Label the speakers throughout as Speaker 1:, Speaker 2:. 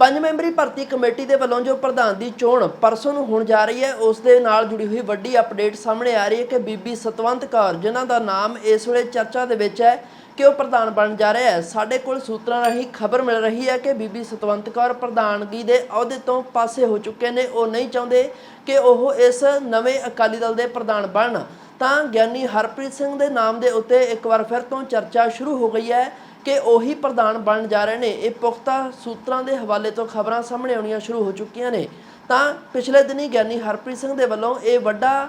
Speaker 1: ਪੰਜ ਮੈਂਬਰੀ ਭਰਤੀ ਕਮੇਟੀ ਦੇ ਵੱਲੋਂ ਜੋ ਪ੍ਰਧਾਨ ਦੀ ਚੋਣ ਪਰਸੋਂ ਨੂੰ ਹੋਣ ਜਾ ਰਹੀ ਹੈ, ਉਸ ਦੇ ਨਾਲ ਜੁੜੀ ਹੋਈ ਵੱਡੀ ਅਪਡੇਟ ਸਾਹਮਣੇ ਆ ਰਹੀ ਹੈ ਕਿ ਬੀਬੀ ਸਤਵੰਤ ਕੌਰ, ਜਿਨ੍ਹਾਂ ਦਾ ਨਾਮ ਇਸ ਵੇਲੇ ਚਰਚਾ ਦੇ ਵਿੱਚ ਹੈ ਕਿ ਉਹ ਪ੍ਰਧਾਨ ਬਣ ਜਾ ਰਿਹਾ ਹੈ। ਸਾਡੇ ਕੋਲ ਸੂਤਰਾਂ ਰਾਹੀਂ ਖਬਰ ਮਿਲ ਰਹੀ ਹੈ ਕਿ ਬੀਬੀ ਸਤਵੰਤ ਕੌਰ ਪ੍ਰਧਾਨਗੀ ਦੇ ਅਹੁਦੇ ਤੋਂ ਪਾਸੇ ਹੋ ਚੁੱਕੇ ਨੇ। ਉਹ ਨਹੀਂ ਚਾਹੁੰਦੇ ਕਿ ਉਹ ਇਸ ਨਵੇਂ ਅਕਾਲੀ ਦਲ ਦੇ ਪ੍ਰਧਾਨ ਬਣਨ। ਤਾਂ ਗਿਆਨੀ ਹਰਪ੍ਰੀਤ ਸਿੰਘ ਦੇ ਨਾਮ ਦੇ ਉੱਤੇ ਇੱਕ ਵਾਰ ਫਿਰ ਤੋਂ ਚਰਚਾ ਸ਼ੁਰੂ ਹੋ ਗਈ ਹੈ ਕਿ ਉਹੀ ਪ੍ਰਧਾਨ ਬਣਨ ਜਾ ਰਹੇ ਨੇ। ਇਹ ਪੁਖਤਾ ਸੂਤਰਾਂ ਦੇ ਹਵਾਲੇ ਤੋਂ ਖਬਰਾਂ ਸਾਹਮਣੇ ਆਉਣੀਆਂ ਸ਼ੁਰੂ ਹੋ ਚੁੱਕੀਆਂ ਨੇ। ਤਾਂ ਪਿਛਲੇ ਦਿਨੀ ਗਿਆਨੀ ਹਰਪ੍ਰੀਤ ਸਿੰਘ ਦੇ ਵੱਲੋਂ ਇਹ ਵੱਡਾ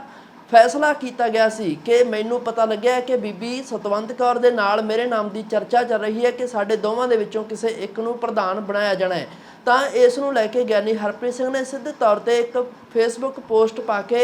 Speaker 1: ਫੈਸਲਾ ਕੀਤਾ ਗਿਆ ਸੀ ਕਿ ਮੈਨੂੰ ਪਤਾ ਲੱਗਿਆ ਕਿ ਬੀਬੀ ਸਤਵੰਤ ਕੌਰ ਦੇ ਨਾਲ ਮੇਰੇ ਨਾਮ ਦੀ ਚਰਚਾ ਚੱਲ ਰਹੀ ਹੈ ਕਿ ਸਾਡੇ ਦੋਵਾਂ ਦੇ ਵਿੱਚੋਂ ਕਿਸੇ ਇੱਕ ਨੂੰ ਪ੍ਰਧਾਨ ਬਣਾਇਆ ਜਾਣਾ ਹੈ। ਤਾਂ ਇਸ ਨੂੰ ਲੈ ਕੇ ਗਿਆਨੀ ਹਰਪ੍ਰੀਤ ਸਿੰਘ ਨੇ ਸਿੱਧੇ ਤੌਰ ਤੇ ਇੱਕ ਫੇਸਬੁੱਕ ਪੋਸਟ ਪਾ ਕੇ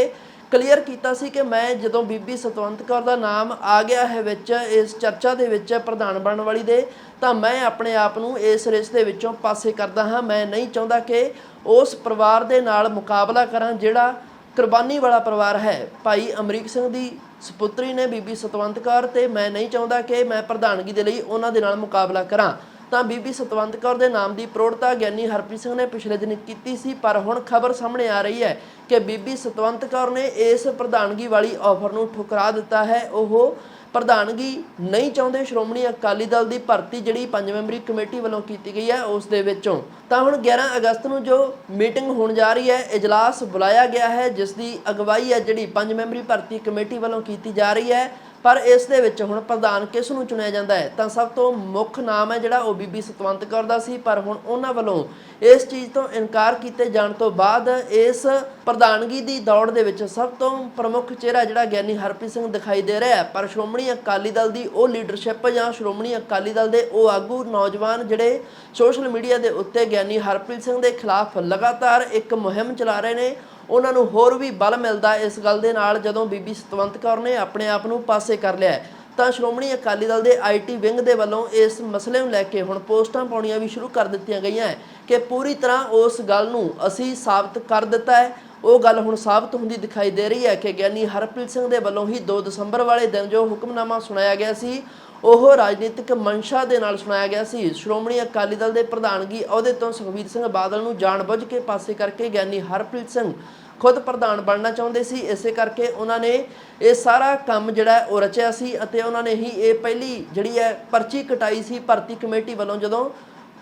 Speaker 1: ਕਲੀਅਰ ਕੀਤਾ ਸੀ ਕਿ ਮੈਂ ਜਦੋਂ ਬੀਬੀ ਸਤਵੰਤ ਕੌਰ ਦਾ ਨਾਮ ਆ ਗਿਆ ਹੈ ਵਿੱਚ, ਇਸ ਚਰਚਾ ਦੇ ਵਿੱਚ ਪ੍ਰਧਾਨ ਬਣਨ ਵਾਲੀ ਦੇ, ਤਾਂ ਮੈਂ ਆਪਣੇ ਆਪ ਨੂੰ ਇਸ ਰਿਸ਼ਤੇ ਵਿੱਚੋਂ ਪਾਸੇ ਕਰਦਾ ਹਾਂ। ਮੈਂ ਨਹੀਂ ਚਾਹੁੰਦਾ ਕਿ ਉਸ ਪਰਿਵਾਰ ਦੇ ਨਾਲ ਮੁਕਾਬਲਾ ਕਰਾਂ ਜਿਹੜਾ ਕੁਰਬਾਨੀ ਵਾਲਾ ਪਰਿਵਾਰ ਹੈ। ਭਾਈ ਅਮਰੀਕ ਸਿੰਘ ਦੀ ਸੁਪੁੱਤਰੀ ਨੇ ਬੀਬੀ ਸਤਵੰਤ ਕੌਰ ਤੇ ਮੈਂ ਨਹੀਂ ਚਾਹੁੰਦਾ ਕਿ ਮੈਂ ਪ੍ਰਧਾਨਗੀ ਦੇ ਲਈ ਉਹਨਾਂ ਦੇ ਨਾਲ ਮੁਕਾਬਲਾ ਕਰਾਂ। ਤਾਂ ਬੀਬੀ ਸਤਵੰਤ ਕੌਰ ਦੇ ਨਾਮ ਦੀ ਪ੍ਰੋੜਤਾ ਗਿਆਨੀ ਹਰਪ੍ਰੀਤ ਸਿੰਘ ਨੇ ਪਿਛਲੇ ਦਿਨ ਕੀਤੀ ਸੀ, ਪਰ ਹੁਣ ਖਬਰ ਸਾਹਮਣੇ ਆ ਰਹੀ ਹੈ ਕਿ ਬੀਬੀ ਸਤਵੰਤ ਕੌਰ ਨੇ ਇਸ ਪ੍ਰਧਾਨਗੀ ਵਾਲੀ ਆਫਰ ਨੂੰ ਠੁਕਰਾ ਦਿੱਤਾ ਹੈ। ਉਹ ਪ੍ਰਧਾਨਗੀ ਨਹੀਂ ਚਾਹੁੰਦੇ, ਸ਼੍ਰੋਮਣੀ ਅਕਾਲੀ ਦਲ ਦੀ ਭਰਤੀ ਜਿਹੜੀ ਪੰਜ ਮੈਂਬਰੀ ਕਮੇਟੀ ਵੱਲੋਂ ਕੀਤੀ ਗਈ ਹੈ, ਉਸ ਦੇ ਵਿੱਚੋਂ। ਤਾਂ ਹੁਣ 11 ਅਗਸਤ ਨੂੰ ਜੋ ਮੀਟਿੰਗ ਹੋਣ ਜਾ ਰਹੀ ਹੈ, ਇਜਲਾਸ ਬੁਲਾਇਆ ਗਿਆ ਹੈ, ਜਿਸ ਦੀ ਅਗਵਾਈ ਹੈ ਜਿਹੜੀ ਪੰਜ ਮੈਂਬਰੀ ਭਰਤੀ ਕਮੇਟੀ ਵੱਲੋਂ ਕੀਤੀ ਜਾ ਰਹੀ ਹੈ। ਪਰ ਇਸ ਦੇ ਵਿੱਚ ਹੁਣ ਪ੍ਰਧਾਨ ਕਿਸ ਨੂੰ ਚੁਣਿਆ ਜਾਂਦਾ ਹੈ? ਤਾਂ ਸਭ ਤੋਂ ਮੁੱਖ ਨਾਮ ਹੈ ਜਿਹੜਾ ਉਹ ਬੀਬੀ ਸਤਵੰਤ ਕੌਰ ਦਾ ਸੀ, ਪਰ ਹੁਣ ਉਹਨਾਂ ਵੱਲੋਂ ਇਸ ਚੀਜ਼ ਤੋਂ ਇਨਕਾਰ ਕੀਤੇ ਜਾਣ ਤੋਂ ਬਾਅਦ ਇਸ ਪ੍ਰਧਾਨਗੀ ਦੀ ਦੌੜ ਦੇ ਵਿੱਚ ਸਭ ਤੋਂ ਪ੍ਰਮੁੱਖ ਚਿਹਰਾ ਜਿਹੜਾ ਗਿਆਨੀ ਹਰਪ੍ਰੀਤ ਸਿੰਘ ਦਿਖਾਈ ਦੇ ਰਿਹਾ ਹੈ। ਪਰ ਸ਼੍ਰੋਮਣੀ ਅਕਾਲੀ ਦਲ ਦੀ ਉਹ ਲੀਡਰਸ਼ਿਪ ਜਾਂ ਸ਼੍ਰੋਮਣੀ ਅਕਾਲੀ ਦਲ ਦੇ ਉਹ ਆਗੂ ਨੌਜਵਾਨ ਜਿਹੜੇ ਸੋਸ਼ਲ ਮੀਡੀਆ ਦੇ ਉੱਤੇ ਗਿਆਨੀ ਹਰਪ੍ਰੀਤ ਸਿੰਘ ਦੇ ਖਿਲਾਫ ਲਗਾਤਾਰ ਇੱਕ ਮੁਹਿੰਮ ਚਲਾ ਰਹੇ ਨੇ ਉਹਨਾਂ ਨੂੰ ਹੋਰ ਵੀ ਬਲ ਮਿਲਦਾ ਇਸ ਗੱਲ ਦੇ ਨਾਲ ਜਦੋਂ ਬੀਬੀ ਸਤਵੰਤ ਕੌਰ ਨੇ ਆਪਣੇ ਆਪ ਨੂੰ ਪਾਸੇ ਕਰ ਲਿਆ ਤਾਂ ਸ਼੍ਰੋਮਣੀ ਅਕਾਲੀ ਦਲ ਦੇ ਆਈਟੀ ਵਿੰਗ ਦੇ ਵੱਲੋਂ ਇਸ ਮਸਲੇ ਨੂੰ ਲੈ ਕੇ ਹੁਣ ਪੋਸਟਾਂ ਪਾਉਣੀਆਂ ਵੀ ਸ਼ੁਰੂ ਕਰ ਦਿੱਤੀਆਂ ਗਈਆਂ ਹੈ ਕਿ ਪੂਰੀ ਤਰ੍ਹਾਂ ਉਸ ਗੱਲ ਨੂੰ ਅਸੀਂ ਸਾਬਤ ਕਰ ਦਿੱਤਾ ਹੈ। ਉਹ ਗੱਲ ਹੁਣ ਸਾਬਤ ਹੁੰਦੀ ਦਿਖਾਈ ਦੇ ਰਹੀ ਹੈ ਕਿ ਗਿਆਨੀ ਹਰਪ੍ਰੀਤ ਸਿੰਘ ਦੇ ਵੱਲੋਂ ਹੀ 2 ਦਸੰਬਰ ਵਾਲੇ ਦਿਨ ਜੋ ਹੁਕਮਨਾਮਾ ਸੁਣਾਇਆ ਗਿਆ ਸੀ, ਉਹ ਰਾਜਨੀਤਿਕ ਮਨਸ਼ਾ ਦੇ ਨਾਲ ਸੁਣਾਇਆ ਗਿਆ ਸੀ। ਸ਼੍ਰੋਮਣੀ ਅਕਾਲੀ ਦਲ ਦੇ ਪ੍ਰਧਾਨਗੀ ਅਹੁਦੇ ਤੋਂ ਸੁਖਬੀਰ ਸਿੰਘ ਬਾਦਲ ਨੂੰ ਜਾਣਬੁੱਝ ਕੇ ਪਾਸੇ ਕਰਕੇ ਗਿਆਨੀ ਹਰਪ੍ਰੀਤ ਸਿੰਘ ਖੁਦ ਪ੍ਰਧਾਨ ਬਣਨਾ ਚਾਹੁੰਦੇ ਸੀ, ਇਸੇ ਕਰਕੇ ਉਹਨਾਂ ਨੇ ਇਹ ਸਾਰਾ ਕੰਮ ਜਿਹੜਾ ਉਹ ਰਚਿਆ ਸੀ ਅਤੇ ਉਹਨਾਂ ਨੇ ਹੀ ਇਹ ਪਹਿਲੀ ਜਿਹੜੀ ਹੈ ਪਰਚੀ ਕਟਾਈ ਸੀ ਭਰਤੀ ਕਮੇਟੀ ਵੱਲੋਂ, ਜਦੋਂ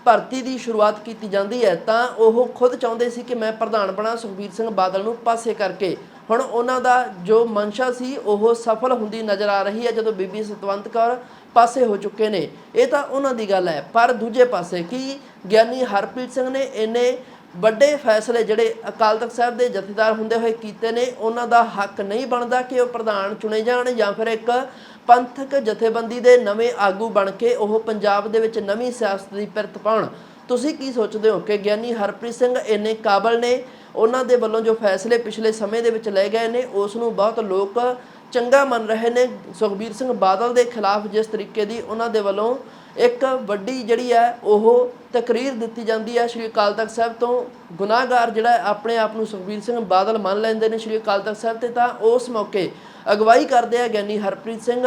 Speaker 1: ਭਰਤੀ ਦੀ ਸ਼ੁਰੂਆਤ ਕੀਤੀ ਜਾਂਦੀ ਹੈ ਤਾਂ ਉਹ ਖੁਦ ਚਾਹੁੰਦੇ ਸੀ ਕਿ ਮੈਂ ਪ੍ਰਧਾਨ ਬਣਾ ਸੁਖਬੀਰ ਸਿੰਘ ਬਾਦਲ ਨੂੰ ਪਾਸੇ ਕਰਕੇ। ਹੁਣ ਉਹਨਾਂ ਦਾ ਜੋ ਮਨਸ਼ਾ ਸੀ, ਉਹ ਸਫਲ ਹੁੰਦੀ ਨਜ਼ਰ ਆ ਰਹੀ ਹੈ ਜਦੋਂ ਬੀਬੀ ਸਤਵੰਤ ਕੌਰ ਪਾਸੇ ਹੋ ਚੁੱਕੇ ਨੇ। ਇਹ ਤਾਂ ਉਹਨਾਂ ਦੀ ਗੱਲ ਹੈ। ਪਰ ਦੂਜੇ ਪਾਸੇ ਕੀ ਗਿਆਨੀ ਹਰਪ੍ਰੀਤ ਸਿੰਘ ਨੇ ਇੰਨੇ ਵੱਡੇ ਫੈਸਲੇ ਜਿਹੜੇ ਅਕਾਲ ਤਖਤ ਸਾਹਿਬ ਦੇ ਜਥੇਦਾਰ ਹੁੰਦੇ ਹੋਏ ਕੀਤੇ ਨੇ, ਉਹਨਾਂ ਦਾ ਹੱਕ ਨਹੀਂ ਬਣਦਾ ਕਿ ਉਹ ਪ੍ਰਧਾਨ ਚੁਣੇ ਜਾਣ ਜਾਂ ਫਿਰ ਇੱਕ ਪੰਥਕ ਜਥੇਬੰਦੀ ਦੇ ਨਵੇਂ ਆਗੂ ਬਣ ਕੇ ਉਹ ਪੰਜਾਬ ਦੇ ਵਿੱਚ ਨਵੀਂ ਸਿਆਸਤ ਦੀ ਪਿਰਤ ਪਾਉਣ। ਤੁਸੀਂ ਕੀ ਸੋਚਦੇ ਹੋ ਕਿ ਗਿਆਨੀ ਹਰਪ੍ਰੀਤ ਸਿੰਘ ਇੰਨੇ ਕਾਬਲ ਨੇ? ਉਹਨਾਂ ਦੇ ਵੱਲੋਂ ਜੋ ਫੈਸਲੇ ਪਿਛਲੇ ਸਮੇਂ ਦੇ ਵਿੱਚ ਲਏ ਗਏ ਨੇ, ਉਸ ਨੂੰ ਬਹੁਤ ਲੋਕ ਚੰਗਾ ਮੰਨ ਰਹੇ ਨੇ। ਸੁਖਬੀਰ ਸਿੰਘ ਬਾਦਲ ਦੇ ਖਿਲਾਫ ਜਿਸ ਤਰੀਕੇ ਦੀ ਉਹਨਾਂ ਦੇ ਵੱਲੋਂ ਇੱਕ ਵੱਡੀ ਜਿਹੜੀ ਹੈ, ਉਹ ਤਕਰੀਰ ਦਿੱਤੀ ਜਾਂਦੀ ਹੈ ਸ਼੍ਰੀ ਅਕਾਲ ਤਖਤ ਸਾਹਿਬ ਤੋਂ। ਗੁਨਾਹਗਾਰ ਜਿਹੜਾ ਆਪਣੇ ਆਪ ਨੂੰ ਸੁਖਬੀਰ ਸਿੰਘ ਬਾਦਲ ਮੰਨ ਲੈਂਦੇ ਨੇ ਸ਼੍ਰੀ ਅਕਾਲ ਤਖਤ ਸਾਹਿਬ ਤੇ ਤਾਂ ਉਸ ਮੌਕੇ ਅਗਵਾਈ ਕਰਦੇ ਆ ਗਿਆਨੀ ਹਰਪ੍ਰੀਤ ਸਿੰਘ।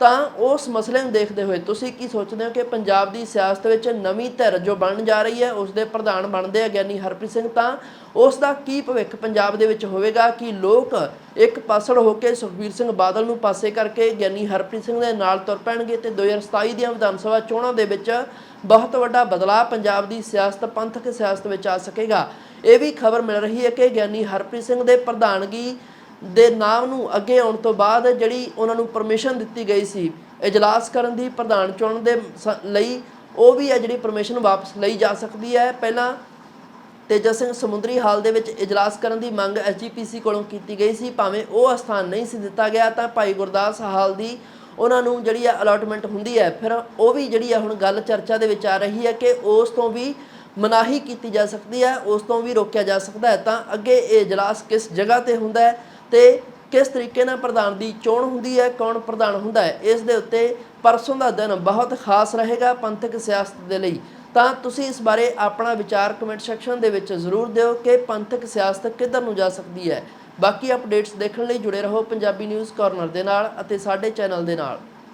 Speaker 1: ਤਾਂ ਉਸ ਮਸਲੇ ਨੂੰ ਦੇਖਦੇ ਹੋਏ ਤੁਸੀਂ ਕੀ ਸੋਚਦੇ ਹੋ ਕਿ ਪੰਜਾਬ ਦੀ ਸਿਆਸਤ ਵਿੱਚ ਨਵੀਂ ਧਿਰ ਜੋ ਬਣ ਜਾ ਰਹੀ ਹੈ ਉਸ ਦੇ ਪ੍ਰਧਾਨ ਬਣਦੇ ਆ ਗਿਆਨੀ ਹਰਪ੍ਰੀਤ ਸਿੰਘ, ਤਾਂ ਉਸ ਦਾ ਕੀ ਭਵਿੱਖ ਪੰਜਾਬ ਦੇ ਵਿੱਚ ਹੋਵੇਗਾ ਕਿ ਲੋਕ ਇੱਕ ਪਾਸੜ ਹੋ ਕੇ ਸੁਖਬੀਰ ਸਿੰਘ ਬਾਦਲ ਨੂੰ ਪਾਸੇ ਕਰਕੇ ਗਿਆਨੀ ਹਰਪ੍ਰੀਤ ਸਿੰਘ ਦੇ ਨਾਲ ਤੁਰ ਪੈਣਗੇ ਤੇ 2027 ਦੀਆਂ ਵਿਧਾਨ ਸਭਾ ਚੋਣਾਂ ਦੇ ਵਿੱਚ ਬਹੁਤ ਵੱਡਾ ਬਦਲਾਅ ਪੰਜਾਬ ਦੀ ਸਿਆਸਤ, ਪੰਥਕ ਸਿਆਸਤ ਵਿੱਚ ਆ ਸਕੇਗਾ। ਇਹ ਵੀ ਖਬਰ ਮਿਲ ਰਹੀ ਹੈ ਕਿ ਗਿਆਨੀ ਹਰਪ੍ਰੀਤ ਸਿੰਘ ਦੇ ਪ੍ਰਧਾਨਗੀ ਦੇ ਨਾਮ ਨੂੰ ਅੱਗੇ ਆਉਣ ਤੋਂ ਬਾਅਦ ਜਿਹੜੀ ਉਹਨਾਂ ਨੂੰ ਪਰਮਿਸ਼ਨ ਦਿੱਤੀ ਗਈ ਸੀ, ਇਜਲਾਸ ਕਰਨ ਦੀ, ਪ੍ਰਧਾਨ ਚੁਣਨ ਦੇ ਸ- ਲਈ, ਉਹ ਵੀ ਹੈ ਜਿਹੜੀ ਪਰਮਿਸ਼ਨ ਵਾਪਸ ਲਈ ਜਾ ਸਕਦੀ ਹੈ। ਪਹਿਲਾਂ ਤੇਜਾ ਸਿੰਘ ਸਮੁੰਦਰੀ ਹਾਲ ਦੇ ਵਿੱਚ ਇਜਲਾਸ ਕਰਨ ਦੀ ਮੰਗ ਐਸਜੀਪੀਸੀ ਕੋਲੋਂ ਕੀਤੀ ਗਈ ਸੀ। ਭਾਵੇਂ ਉਹ ਸਥਾਨ ਨਹੀਂ ਸੀ ਦਿੱਤਾ ਗਿਆ, ਤਾਂ ਭਾਈ ਗੁਰਦਾਸ ਹਾਲ ਦੀ ਉਹਨਾਂ ਨੂੰ ਜਿਹੜੀ ਆ ਅਲਾਟਮੈਂਟ ਹੁੰਦੀ ਹੈ, ਫਿਰ ਉਹ ਵੀ ਜਿਹੜੀ ਆ ਹੁਣ ਗੱਲ ਚਰਚਾ ਦੇ ਵਿੱਚ ਆ ਰਹੀ ਹੈ ਕਿ ਉਸ ਤੋਂ ਵੀ ਮਨਾਹੀ ਕੀਤੀ ਜਾ ਸਕਦੀ ਹੈ, ਉਸ ਤੋਂ ਵੀ ਰੋਕਿਆ ਜਾ ਸਕਦਾ ਹੈ। ਤਾਂ ਅੱਗੇ ਇਹ ਇਜਲਾਸ ਕਿਸ ਜਗ੍ਹਾ ਤੇ ਹੁੰਦਾ ਹੈ ਤੇ ਕਿਸ ਤਰੀਕੇ ਨਾਲ ਪ੍ਰਧਾਨ ਦੀ ਚੋਣ ਹੁੰਦੀ ਹੈ, ਕੌਣ ਪ੍ਰਧਾਨ ਹੁੰਦਾ ਹੈ, ਇਸ ਦੇ ਉੱਤੇ ਪਰਸੋਂ ਦਾ ਦਿਨ ਬਹੁਤ ਖਾਸ ਰਹੇਗਾ ਪੰਥਕ ਸਿਆਸਤ ਦੇ ਲਈ। ਤਾਂ ਤੁਸੀਂ ਇਸ ਬਾਰੇ ਆਪਣਾ ਵਿਚਾਰ ਕਮੈਂਟ ਸੈਕਸ਼ਨ ਦੇ ਵਿੱਚ ਜ਼ਰੂਰ ਦਿਓ ਕਿ ਪੰਥਕ ਸਿਆਸਤ ਕਿੱਧਰ ਨੂੰ ਜਾ ਸਕਦੀ ਹੈ। ਬਾਕੀ ਅਪਡੇਟਸ ਦੇਖਣ ਲਈ ਜੁੜੇ ਰਹੋ ਪੰਜਾਬੀ ਨਿਊਜ਼ ਕਾਰਨਰ ਦੇ ਨਾਲ ਅਤੇ ਸਾਡੇ ਚੈਨਲ ਦੇ ਨਾਲ।